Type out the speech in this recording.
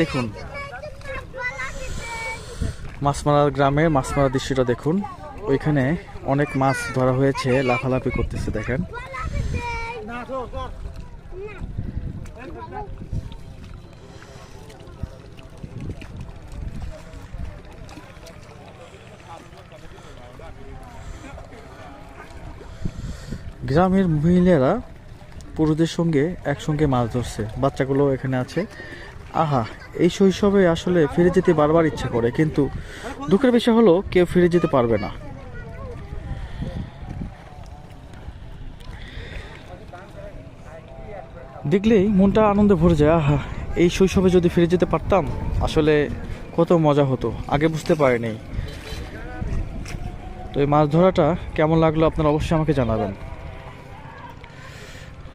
দেখুন। মাছমারা গ্রামের মাছমারা দৃশ্যটা দেখুন। ওইখানে অনেক মাছ ধরা হয়েছে, লাফালাফি করতেছে, দেখেন। গ্রামের মহিলারা পুরুষদের সঙ্গে একসঙ্গে মাছ ধরছে। বাচ্চাগুলো এখানে আছে। আহা, এই শৈশবে আসলে ফিরে যেতে বারবার ইচ্ছা করে, কিন্তু দুঃখের বিষয় হলো, কেউ ফিরে যেতে পারবে না। দেখলেই মনটা আনন্দে ভরে যায়, আহা, এই শৈশবে যদি ফিরে যেতে পারতাম, আসলে কত মজা হতো, আগে বুঝতে পারিনি। তো এই মাছ ধরাটা কেমন লাগল আপনারা অবশ্যই আমাকে জানাবেন।